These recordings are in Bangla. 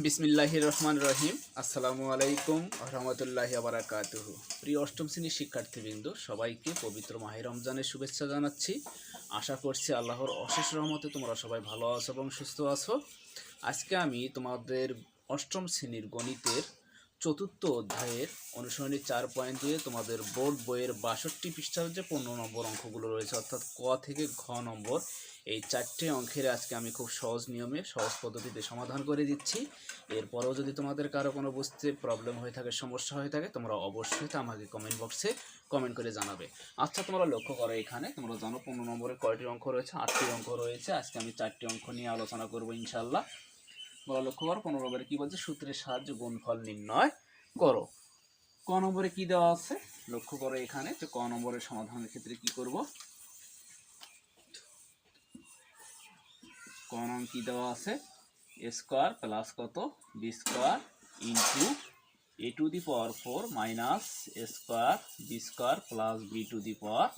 বিসমিল্লাহ রহমান রহিম। আসসালামু আলাইকুম রহমতুল্লাহ আবরাকাতুহ প্রিয় অষ্টম শ্রেণির শিক্ষার্থীবৃন্দ, সবাইকে পবিত্র মাহে রমজানের শুভেচ্ছা জানাচ্ছি। আশা করছি আল্লাহর অশেষ রহমতে তোমরা সবাই ভালো আছো এবং সুস্থ আছো। আজকে আমি তোমাদের অষ্টম শ্রেণির গণিতের চতুর্থ অধ্যায়ের অনুসরণী চার পয়েন্ট দিয়ে তোমাদের বোর্ড বইয়ের বাষট্টি পৃষ্ঠার যে পনেরো নম্বর অঙ্কগুলো রয়েছে, অর্থাৎ ক থেকে ঘ নম্বর এই চারটে অঙ্কের আজকে আমি খুব সহজ নিয়মে, সহজ পদ্ধতিতে সমাধান করে দিচ্ছি। এরপরেও যদি তোমাদের কারও কোনো বুঝতে প্রবলেম হয়ে থাকে, সমস্যা হয়ে থাকে, তোমরা অবশ্যই তা আমাকে কমেন্ট বক্সে কমেন্ট করে জানাবে। আচ্ছা তোমরা লক্ষ্য করো এখানে, তোমরা জানো পনেরো নম্বরে কয়টি অঙ্ক রয়েছে, আটটি অঙ্ক রয়েছে। আজকে আমি চারটি অঙ্ক নিয়ে আলোচনা করব ইনশাল্লাহ তোমরা লক্ষ্য করো, পনেরো নম্বরে কী বলছে? সূত্রের সাহায্যে গুণফল নির্ণয় করো। ক নম্বরে কী দেওয়া আছে? লক্ষ্য করো এখানে যে ক নম্বরের সমাধানের ক্ষেত্রে কি করব? ক নং কি দেওয়া আছে? স্কোয়ার প্লাস কত? B square into A to the power four minus square B square plus B to the power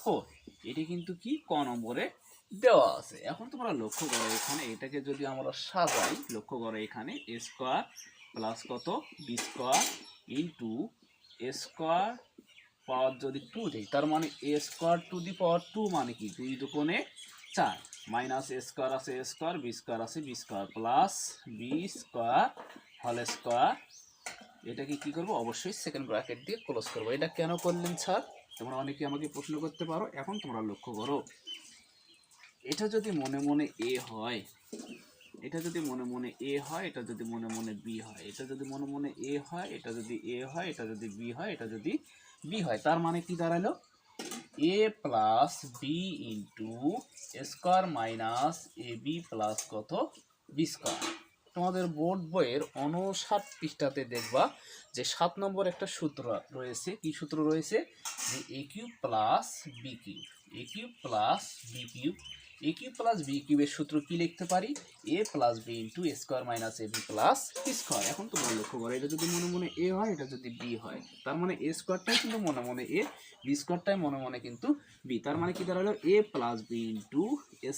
four এটি কিন্তু কি? ক নম্বরে দেওয়া আছে। এখন তোমরা লক্ষ্য করো, এখানে এটাকে যদি আমরা সাজাই, লক্ষ্য করো এখানে এ স্কোয়ার প্লাস কত? B square into A square power যদি টু দেই, তার মানে A square to the power two মানে কি? দুই দুকোণে চার। মাইনাস এ স্কোয়ার আছে এ স্কোয়ার বি স্কোয়ার আছে B square plus B square হল স্কোয়ার এটাকে কি করব? অবশ্যই সেকেন্ড ব্র্যাকেট দিয়ে ক্লোজ করব। এটা কেন করলেন স্যার তোমরা অনেকে আমাকে প্রশ্ন করতে পারো, এখন তোমরা লক্ষ্য করো। এটা যদি মনে মনে এ হয়, এটা যদি মনে মনে এ হয়, এটা যদি মনে মনে বি হয়, এটা যদি মনে মনে এ হয়, এটা যদি এ হয়, এটা যদি বি হয়, এটা যদি বি হয়, তার মানে কি দাঁড়াল? A plus B into square minus A B plus কত বি স্কোয়ার তোমাদের বোর্ড বইয়ের অনুষাট পৃষ্ঠাতে দেখবা যে সাত নম্বর একটা সূত্র রয়েছে। কি সূত্র রয়েছে? যে A cube plus B cube A cube plus B cube A cube plus B কিউবের সূত্র কি লিখতে পারি? A plus B into square minus A B plus square এখন তোমরা লক্ষ্য করো, এটা যদি মনে মনে এ হয়, এটা যদি বি হয়, তার মানে এ স্কোয়ারটাই কিন্তু মনে মনে এ বি স্কোয়ারটাই মনে মনে কিন্তু বি তার মানে কি দাঁড়াল? A plus B into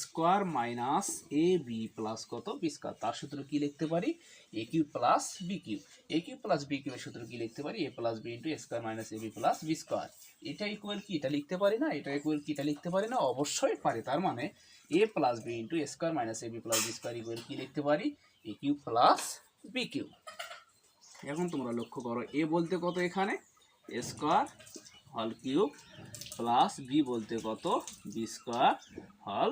square minus A B plus কত? বি স্কোয়ার তার সূত্র কি লিখতে পারি? A cube plus B cube A cube plus B কিউবের সূত্র কি লিখতে পারি? A plus B into square minus A B plus B square এটা ইকুয়াল কি? এটা লিখতে পারি না? এটা ইকুয়াল কি? এটা লিখতে পারি না? অবশ্যই পারি। তার মানে A plus B into square minus A B plus B square equal কি লিখতে পারি? A cube plus B cube এখন তোমরা লক্ষ্য করো এ বলতে কত এখানে? এ স্কোয়ার হল কিউব প্লাস বি বলতে কত? বি স্কোয়ার হল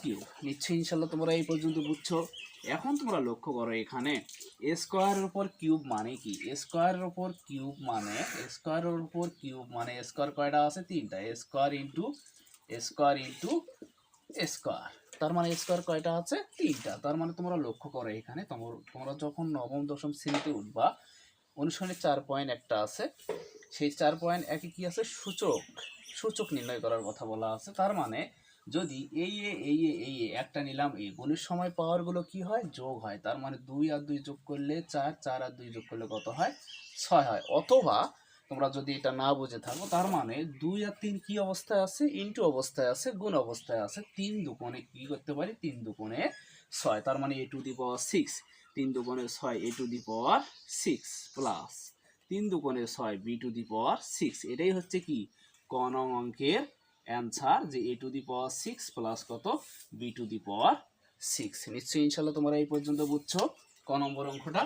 কিউব নিশ্চয়ই ইনশাল্লাহ তোমরা এই পর্যন্ত বুঝছ। এখন তোমরা লক্ষ্য করো এখানে এ স্কোয়ারের উপর কিউব মানে কি? এ স্কোয়ারের উপর কিউব মানে এ স্কোয়ারের উপর কিউব মানে স্কোয়ার কয়টা আছে? তিনটা। A square into square into square. তার মানে স্কোয়ার কয়টা আছে? তিনটা। তার মানে তোমরা লক্ষ্য করো এখানে, তোমরা তোমরা যখন নবম, দশম শ্রেণীতে উঠবা অনুসরণের চার পয়েন্ট একটা আছে। সেই চার পয়েন্ট একে কি আছে? সূচক। সূচক নির্ণয় করার কথা বলা আছে। তার মানে যদি এই এ এই এ এই এ একটা নিলাম এ গুণের সময় পাওয়ারগুলো কি হয়? যোগ হয়। তার মানে দুই আর দুই যোগ করলে চার চার আর দুই যোগ করলে কত হয়? ছয় হয়। অথবা তোমরা যদি এটা না বুঝে থাকো, তার মানে দুই আর তিন কি অবস্থায় আছে? ইন্টু অবস্থায় আছে, গুণ অবস্থায় আছে। তিন দুকোণে কি করতে পারি? তিন দুকোণে ছয়। তার মানে এ টু দি পাওয়ার সিক্স। তিন দুকোণে ছয়, A to the power six plus তিন দুকোণে ছয়, B to the power six. এটাই হচ্ছে কি? ক নং অঙ্কের অ্যান্সার যে A to the power six plus কত? B to the power six. নিশ্চয়ই ইনশাল্লাহ তোমরা এই পর্যন্ত বুঝছ ক নম্বর অঙ্কটা।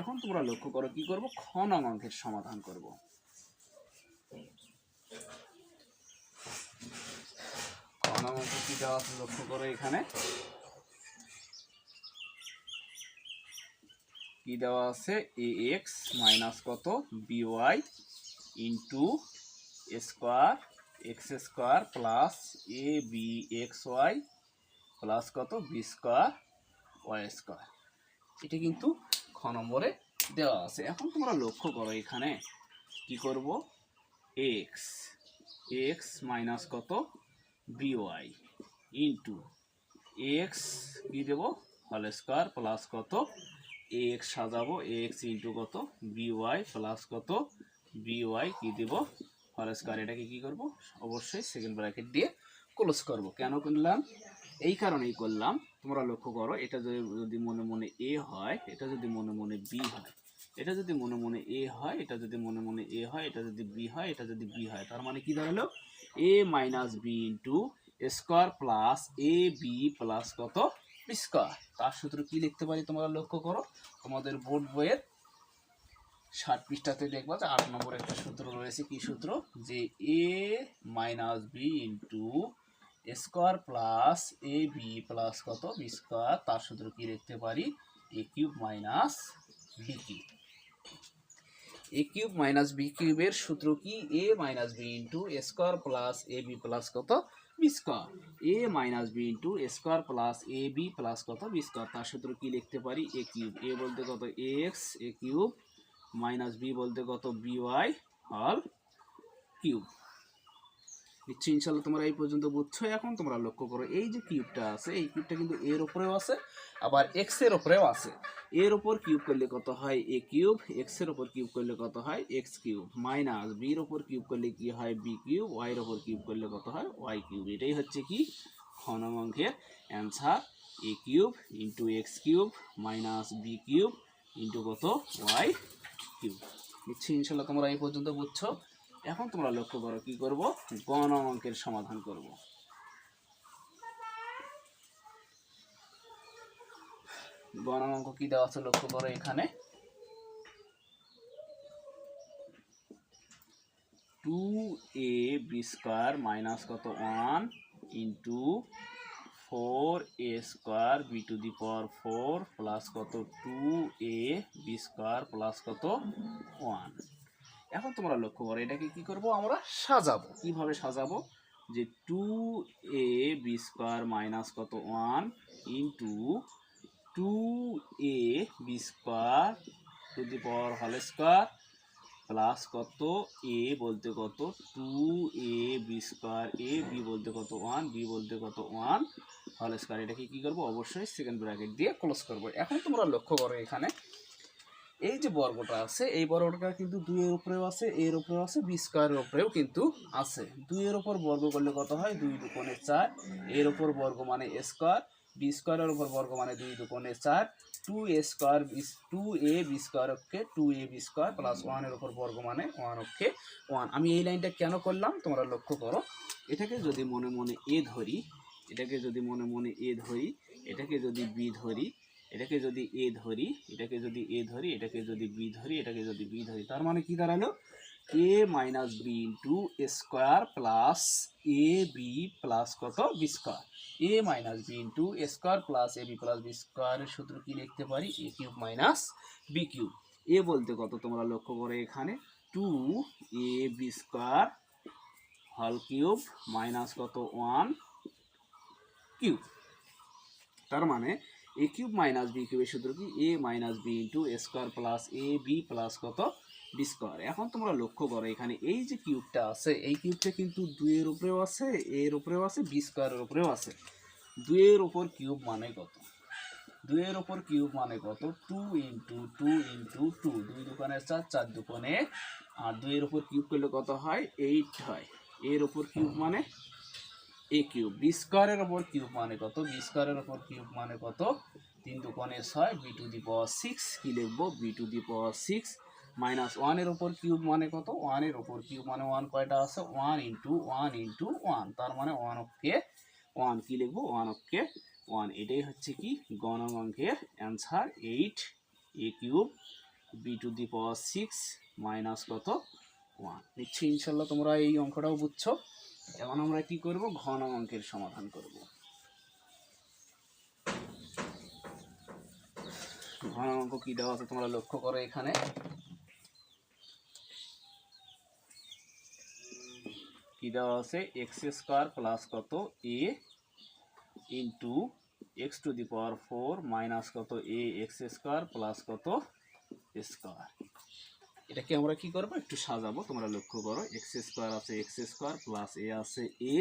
এখন তোমরা লক্ষ্য করো কি করব? খ নং অঙ্কের সমাধান করব। খ নং অঙ্ক কি দেওয়া আছে লক্ষ্য করো এখানে কি দেওয়া আছে এ এক্স মাইনাস কত B Y into square X square plus A B X Y plus কত বি স্কোয়ার ওয়াই স্কোয়ার এটা কিন্তু খ নম্বরে দেওয়া আছে। এখন তোমরা লক্ষ্য করো এখানে কি করব? এক্স এক্স মাইনাস কত? বিওয়াই ইন্টু এক্স কি দেবো? হল স্কোয়ার প্লাস কত? এক্স সাজাবো এক্স ইন্টু কত? বিওয়াই প্লাস কত? বিওয়াই কি দেব? হল স্কোয়ার এটাকে কি করব? অবশ্যই সেকেন্ড ব্র্যাকেট দিয়ে ক্লোজ করব। কেন করলাম? এই কারণেই করলাম। তোমরা লক্ষ্য করো, এটা যদি মনে মনে এ হয়, এটা যদি মনে মনে বি হয়, এটা যদি মনে মনে এ হয়, এটা যদি মনে মনে এ হয়, এটা যদি বি হয়, এটা যদি বি হয়, তার মানে কি দাঁড়াল? A minus B into square plus A B plus কত বি স্কোয়ার তার সূত্র কি লিখতে পারি তোমরা লক্ষ্য করো? তোমাদের বোর্ড বইয়ের ষাট পৃষ্ঠাতে দেখবা যে আট নম্বর একটা সূত্র রয়েছে। কি সূত্র? যে A minus B into square plus A B plus কত? বি স্কোয়ার তার সূত্র কি লিখতে পারি? A cube minus B cube A cube minus B কিউবের সূত্র কি? A minus B into square plus A B plus কত? B square A minus B into square plus A B plus কত? বি স্কোয়ার তার সূত্র কি লিখতে পারি? এ কিউব এ বলতে কত? X A cube minus B বলতে কত? বি ওয়াই হল কিউব নিশ্চয়ই ইনশাল্লাহ তোমরা এই পর্যন্ত বুঝছ। এখন তোমরা লক্ষ্য করো, এই যে কিউবটা আছে, এই কিউবটা কিন্তু এর উপরেও আছে, আবার এক্সের উপরেও আছে। এর উপর কিউব করলে কত হয়? এ কিউব এক্সের উপর কিউব করলে কত হয়? এক্স কিউব মাইনাস বির উপর কিউব করলে কি হয়? বি কিউব ওয়াই এর উপর কিউব করলে কত হয়? ওয়াই কিউব এটাই হচ্ছে কি? ঘনক অঙ্কের answer A cube into X cube minus B cube into কত? ওয়াই কিউব নিশ্চয়ই ইনশাল্লাহ তোমরা এই পর্যন্ত বুঝছ। এখন তোমরা লক্ষ্য করো, কি করব? গণ অঙ্কের সমাধান করব। গণ অঙ্ক কি দেওয়া আছে লক্ষ্য করো এখানে? Two A B square minus কত? One into four A square B to the power four plus কত? Two A B square plus কত? ওয়ান এখন তোমরা লক্ষ্য করো এটাকে কি করব আমরা? সাজাবো। কীভাবে সাজাবো? যে two A B square minus কত? One into two A B square to the power হল স্কোয়ার প্লাস কত এ বলতে কত? Two A B square A B বলতে কত? ওয়ান বি বলতে কত ওয়ান হল স্কোয়ার এটাকে কী করব? অবশ্যই সেকেন্ড ব্র্যাকেট দিয়ে ক্লোজ করব। এখন তোমরা লক্ষ্য করো এখানে এই যে বর্গটা আছে, এই বর্গটা কিন্তু দুইয়ের উপরেও আছে, এর উপরেও আছে, বি স্কোয়ারের উপরেও কিন্তু আছে। দুইয়ের উপর বর্গ করলে কত হয়? দুই দুকোণে চার। এর উপর বর্গ মানে স্কোয়ার, বি স্কোয়ারের উপর বর্গ মানে দুই দুকোণে চার। Two A square, two A B square অক্ষে, two A B square plus ওয়ানের উপর বর্গ মানে ওয়ান অক্ষে ওয়ান আমি এই লাইনটা কেন করলাম? তোমরা লক্ষ্য করো। এটাকে যদি মনে মনে এ ধরি, এটাকে যদি মনে মনে এ ধরি, এটাকে যদি বি ধরি এটাকে যদি এ ধরি, এটাকে যদি এ ধরি, এটাকে যদি বি ধরি, এটাকে যদি বি ধরি, তার মানে কি দাঁড়াল? A minus B into A square plus A B plus কত? B square. A minus B into square plus A B plus B স্কোয়ারের সূত্র কি লিখতে পারি? A cube minus B cube. A বলতে কত তোমরা লক্ষ্য করে এখানে? টু এ বি স্কোয়ার হল কিউব মাইনাস কত? One cube. তার মানে এ কিউব মাইনাস বি কিউবের সূত্র কি? A minus B into square plus A B plus কত? বি স্কোয়ার এখন তোমরা লক্ষ্য করো, এখানে এই যে কিউবটা আছে, এই কিউবটা কিন্তু দুইয়ের উপরেও আছে, এর উপরেও আছে বি স্কোয়ারের উপরেও আছে। দুইয়ের উপর কিউব মানে কত? দুইয়ের উপর কিউব মানে কত? Two into two into two দুই দোকানে চার চার দোকানে আর দুইয়ের উপর কিউব করলে কত হয়? এইট হয়। এর উপর কিউব মানে? এ কিউব বি স্কোয়ারের ওপর কিউব মানে কত? বি স্কোয়ারের ওপর কিউব মানে কত? তিন দুকোণে ছয় B to the power six কী লিখব? B to the power six minus ওয়ানের ওপর কিউব মানে কত? ওয়ানের ওপর কিউব মানে ওয়ান কয়টা আছে? One into one into one তার মানে ওয়ান অক্ষে ওয়ান কী লিখব? ওয়ান অক্ষে ওয়ান এটাই হচ্ছে কি? গণক অঙ্কের answer eight A cube B to the power six minus কত? ওয়ান নিশ্চয়ই ইনশাল্লাহ তোমরা এই অঙ্কটাও বুঝছ। এখন আমরা কি করব? ঘন অঙ্কের সমাধান করব। ঘন অঙ্ক কি দেওয়া আছে তোমরা লক্ষ্য করো এখানে। কি দেওয়া আছে? এক্স স্কোয়ার প্লাস কত? A into X to the power four minus কত? এ এক্স স্কোয়ার প্লাস কত? স্কোয়ার এটাকে আমরা কি করব? একটু সাজাবো। তোমরা লক্ষ্য করো এক্স স্কোয়ার আছে এক্স স্কোয়ার প্লাস এ আছে এ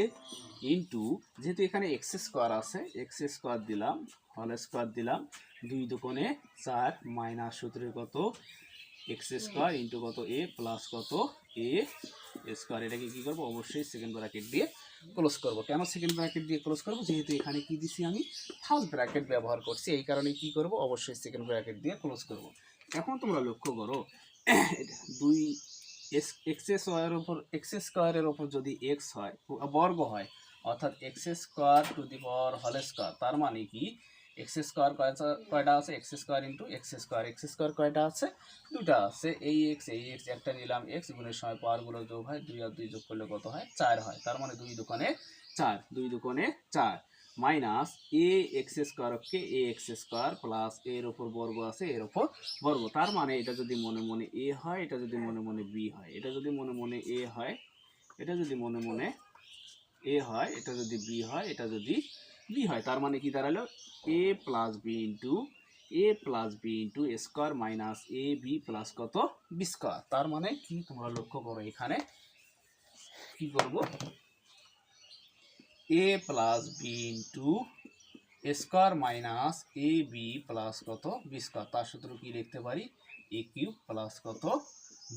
ইন্টু যেহেতু এখানে এক্স স্কোয়ার আছে এক্স স্কোয়ার দিলাম হল স্কোয়ার দিলাম, দুই দুকোণে চার মাইনাস সূত্রে কত? এক্স স্কোয়ার ইন্টু কত এ প্লাস কত এ স্কোয়ার এটাকে কী করব? অবশ্যই সেকেন্ড ব্র্যাকেট দিয়ে ক্লোজ করব। কেন সেকেন্ড ব্র্যাকেট দিয়ে ক্লোজ করব? যেহেতু এখানে কি দিছি আমি? ফার্স্ট ব্র্যাকেট ব্যবহার করছি। এই কারণে কি করব? অবশ্যই সেকেন্ড ব্র্যাকেট দিয়ে ক্লোজ করব। এখন তোমরা লক্ষ্য করো দুই এক্স স্কোয়ারের ওপর এক্স স্কোয়ারের ওপর যদি এক্স হয়, বর্গ হয়, অর্থাৎ X square to the power হল স্কোয়ার তার মানে কি? এক্স স্কোয়ার কয়টা আছে? X square into X square X square কয়টা আছে? দুটা আছে। এই এক্স এই এক্স একটা নিলাম এক্স গুণের সময় পাওয়ারগুলো যোগ হয়, দুই আর দুই যোগ করলে কত হয়? চার হয়। তার মানে দুই দোকানে চার, দুই দোকানে চার। মাইনাস এ এক্স স্কোয়ারকে এ এক্স স্কোয়ার প্লাস এর ওপর বর্গ আছে, এর ওপর বর্গ। তার মানে এটা যদি মনে মনে এ হয়, এটা যদি মনে মনে বি হয়। এটা যদি মনে মনে এ হয়, এটা যদি মনে মনে এ হয়, এটা যদি বি হয়, এটা যদি বি হয়। তার মানে কি দাঁড়াল? A plus B into A plus B into square minus A B plus কত? বি স্কোয়ার তার মানে কি তোমরা লক্ষ্য করো এখানে? কি করব? A plus B into square minus A B plus কত? বি স্কোয়ার তার সূত্র কি লিখতে পারি? এ কিউব প্লাস কত?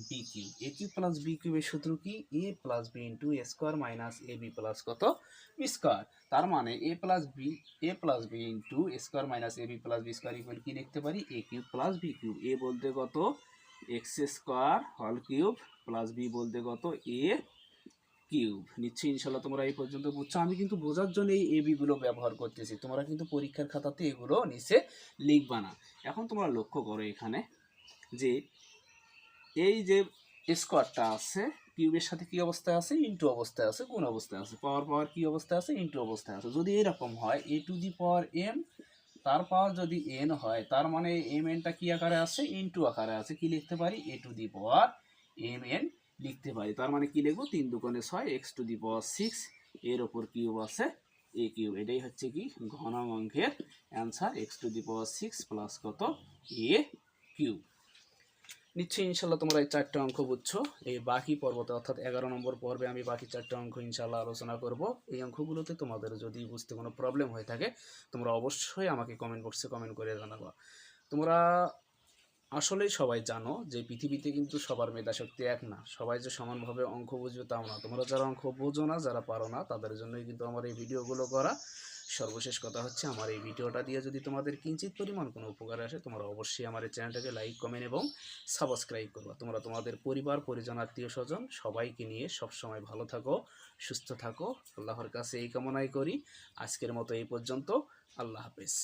B cube A cube plus B কিউবের সূত্র কি? A plus B into square minus A B plus কত? বি স্কোয়ার তার মানে A plus B A plus B into square minus A B plus B square equal কি লিখতে পারি? A cube plus B cube A বলতে কত? এক্স স্কোয়ার হল কিউব প্লাস বি বলতে কত? এ কিউব নিশ্চয়ই ইনশাল্লাহ তোমরা এই পর্যন্ত বুঝছ। আমি কিন্তু বোঝার জন্য এই এ বিগুলো ব্যবহার করতেছি। তোমরা কিন্তু পরীক্ষার খাতাতে এগুলো নিচে লিখবা না। এখন তোমরা লক্ষ্য করো এখানে যে এই যে স্কোয়ারটা আছে কিউবের সাথে কি অবস্থায় আছে? ইন্টু অবস্থায় আছে, কোন অবস্থায় আছে? পাওয়ার পাওয়ার কি অবস্থায় আছে? ইন্টু অবস্থায় আছে। যদি এরকম হয় এ টু দি পাওয়ার এম তার পাওয়ার যদি এন হয়, তার মানে এম এনটা কি আকারে আছে? ইন্টু আকারে আছে। কি লিখতে পারি? A to the power M N লিখতে পারি। তার মানে কি লিখব? তিন দুগুণে ছয় X to the power six এর ওপর কিউব আছে এ কিউব। এটাই হচ্ছে কি? ঘন অঙ্কের answer X to the power six plus কত? A cube. নিশ্চয়ই ইনশাল্লাহ তোমরা এই চারটে অঙ্ক বুঝছ। এই বাকি পর্বতে, অর্থাৎ এগারো নম্বর পর্বে আমি বাকি চারটে অঙ্ক ইনশাল্লাহ আলোচনা করব। এই অঙ্কগুলোতে তোমাদের যদি বুঝতে কোনো প্রবলেম হয়ে থাকে, তোমরা অবশ্যই আমাকে কমেন্ট বক্সে কমেন্ট করে জানাব। তোমরা আসলেই সবাই জানো যে পৃথিবীতে কিন্তু সবার মেধাশক্তি এক না। সবাই যে সমানভাবে অঙ্ক বুঝবে তাও না। তোমরা যারা অঙ্ক বোঝো না, যারা পারো না, তাদের জন্যই কিন্তু আমার এই ভিডিওগুলো করা। সর্বশেষ কথা হচ্ছে, আমার এই ভিডিওটা দিয়ে যদি তোমাদের কিঞ্চিত পরিমাণ কোনো উপকার আসে, তোমরা অবশ্যই আমার এই চ্যানেলটাকে লাইক কমেন্ট এবং সাবস্ক্রাইব করবা। তোমরা তোমাদের পরিবার, পরিজন, আত্মীয় স্বজন সবাইকে নিয়ে সবসময় ভালো থাকো, সুস্থ থাকো। আল্লাহর কাছে এই কামনাই করি। আজকের মতো এই পর্যন্ত। আল্লাহ হাফেজ।